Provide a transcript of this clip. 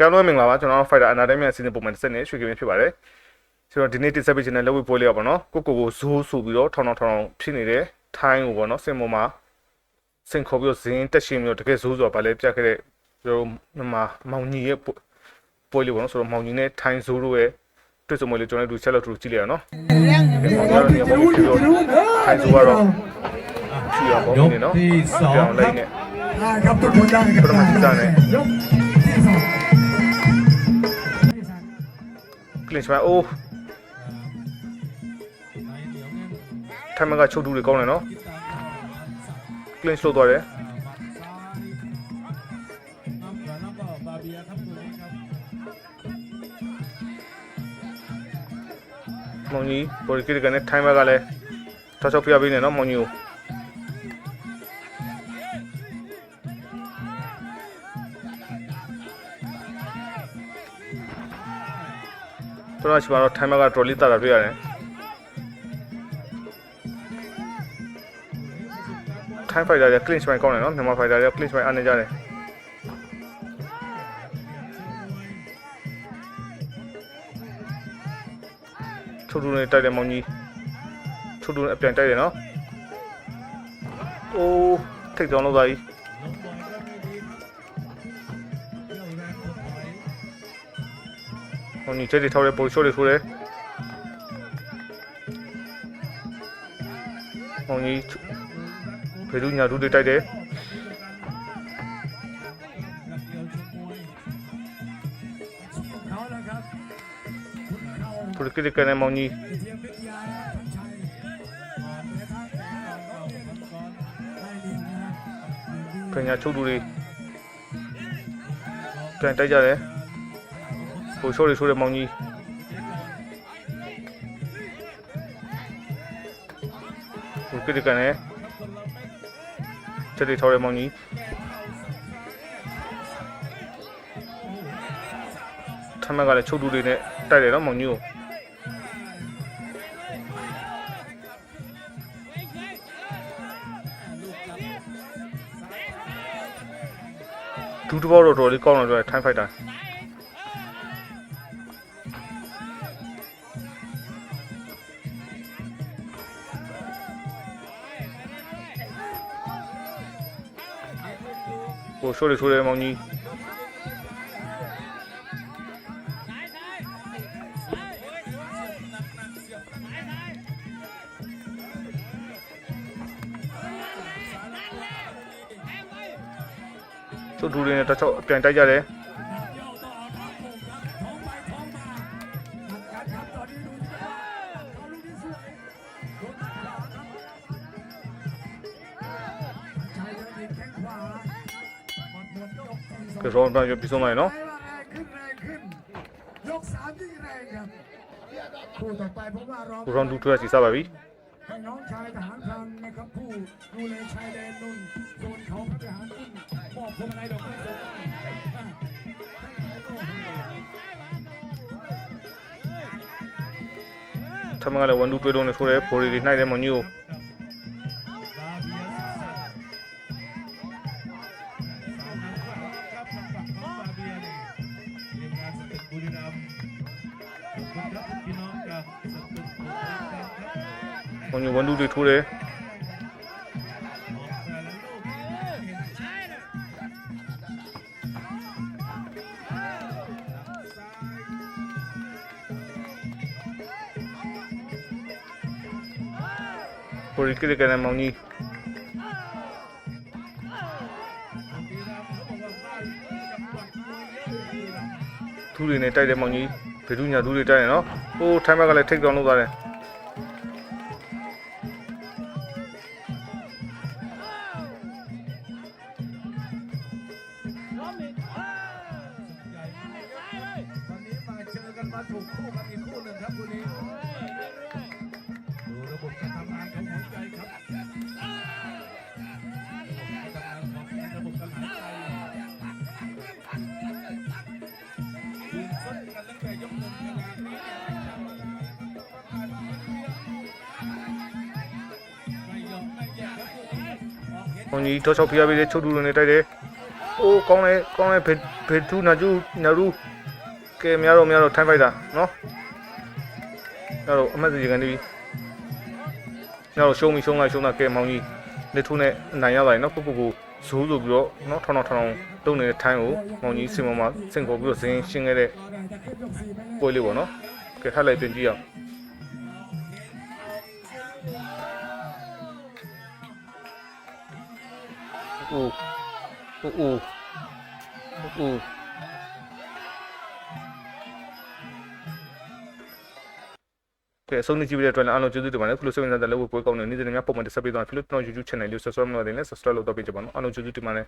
ကျွန်တော်တို့မင်္ဂလာပါကျွန်တော် Fighter Entertainment အစီအစဉ်ပုံမှန်တစ်ဆက်နဲ့ရွှေကင်းဖြစ်ပါတယ်ဆိုတော့ဒီနေ့တင်ဆက်ပေးခြင်းနဲ့လောက်ဝေးပိုးလေးပါပေါ့နော်ကိုကိုကိုဇိုးဆိုပြီးတော့ထောင်းထောင်းထောင်းဖြစ်နေတဲ့ထိုင်းကိုပေါ့နော်စင်ပေါ်မှာစင်ခေါ်ပြီးတော့ဇင်းတက်ရှင်ပြီးတော့တကယ်ဇိုးဆိုတာဗာလဲပြခဲ့တဲ့ကျွန်တော်မြန်မာမောင်ကြီးရဲ့ပွေးလေးပေါ့နော်ဆိုတော့မောင်ကြီးနဲ့ထိုင်းဇိုးတို့ရဲ့တွေ့ဆုံပွဲလေးကျွန်တော်တို့ချက်လောက်တူကြည့်လိုက်ရအောင်နော်ထိုင်းဇိုးကတော့ဖြူရပေါ့နေနော်ပြောင်းလိုက်နေအာကပ်တူတူတန်းကပ်တူတူတန်း clinch ပဲအိုးထိုင်မကချုပ်တူတွေကောင်းတယ်နော် clinch လို့သွားတယ်မောင်ကြီးပိုရီကီကနဲ့ထိုင်ဘက်ကလည်းထောက်ချောက်ပြပေးနေနော်မောင်ကြီးကို ကျွန်တော်ရှိမှာတော့ထိုင်မကတော်လေးတာတာတွေ့ရတယ်ထိုင်ဖိုက်တာရဲ့ clinch ပိုင်းကောင်းတယ်နော်မြန်မာဖိုက်တာရဲ့ clinch ပိုင်းအားနေကြတယ်ချုပ်တူနဲ့တိုက်တယ်မောင်ကြီးချုပ်တူနဲ့အပြန်တိုက်တယ်နော်အိုးထိတ်ကြောင်လို့သားကြီး မောင်ကြီးချက်တွေထောက်တယ်ပိုလ်ရှိုးတွေထိုးတယ်မောင်ကြီးဖေလူညာဒူးတွေတိုက်တယ်သူကစ်ကနေမောင်ကြီးပညာချုပ်တူတွေပြန်တိုက်ကြတယ် ပိုလ်ရှိုးတွေထိုးတယ်မောင်ကြီးသူကစ်ကနေချက်တွေထောက်တယ်မောင်ကြီးထမက်ကလည်းချုပ်တူတွေနဲ့တိုက်တယ်နော်မောင်ကြီးကိုဒူးတစ်ဘောတော့တော်လေးကောင်းတော့တယ်ထိုင်းဖိုက်တာ ဟိုရှိုးလေးရှိုးလေးမောင်ကြီးသူ့ဒူးလေးနဲ့တစ်ချောက်ပြန်တိုက်ကြတယ် ยกที่สอง ကဲရောင်းပြန်ပြဆုံးလိုက်နော် ขึ้นแรงขึ้นยกสามยิ่งแรงครับคู่ต่อไปผมว่ารอ ကိုရောင်းဒူးထွက်စီစားပါပြီ ให้น้องชายทหารพรานนะครับผู้ดูแลชายแดนนุ่นโซนเขาพระทหารนุ่นมอบพวงมาลัยดอกไม้สดอ่ะ ထမကလည်းဝန်ဒူးတွေးလုံးနဲ့ထိုးတယ်ဘော်ဒီတွေနှိုက်တယ်မောင်ကြီးကိုမော င်ကြီးဝန်ဒူးတွေထိုးတယ်ဘော်ဒီကစ်ကနေမောင်ကြီးသူတွေနဲ့တိုက်တယ်မောင်ကြီးဘယ်သူညာသူတွေတိုက်တယ်နော်ဟိုထိုင်းဘက်ကလည်းထိတ်ကြောင်လို့သွားတယ် วันนี้มาเจอกันมาถูกคู่กันอีกคู่หนึ่งครับคุณนี้เรื่อยๆดูระบบการทำงานของหัวใจครับรรงนของระบบารหายยืนซ้นกันยหน่งขนาดนี้ธรรมดาประกเป็。 အိုးကောင်းလဲကောင်းလဲဘေဘေတူနာကျူနာရူကဲများတော့များတော့ထိုင်းဖိုက်တာနော်များတော့အမတ်စီကန်နေပြီများတော့ရှုံးပြီရှုံးလိုက်ရှုံးတာကဲမောင်ကြီးလက်ထိုးနဲ့နိုင်ရပါတယ်နော်ပုတ်ပုတ်ကိုဇိုးဆိုပြီးတော့နော်ထောင်းထောင်းထောင်းတုံနေတဲ့ထိုင်းကိုမောင်ကြီးစင်ပေါ်မှာစင်ခေါ်ပြီးတော့ဇင်းရှင်းခဲ့တဲ့ပွဲလေးပေါ့နော်ကဲထားလိုက်ပြင်ကြည့်အောင်အိုး အိုးအိုးအိုးကဲအဆုံးနေကြည့်ပြီးတဲ့အတွက်လည်းအားလုံးကျေးဇူးတင်ပါတယ်ခုလိုစိတ်ဝင်စားတဲ့လောက်ပွဲကောင်းတဲ့နေ့စဉ်များပုံမှန်တက်ဆက်ပေးသွားဖြစ်လို့ကျွန်တော် YouTube channel လေး subscribe လုပ်နေတယ် subscribe လုပ်တော့ပေးကြပါနော်အားလုံးကျေးဇူးတင်ပါတယ်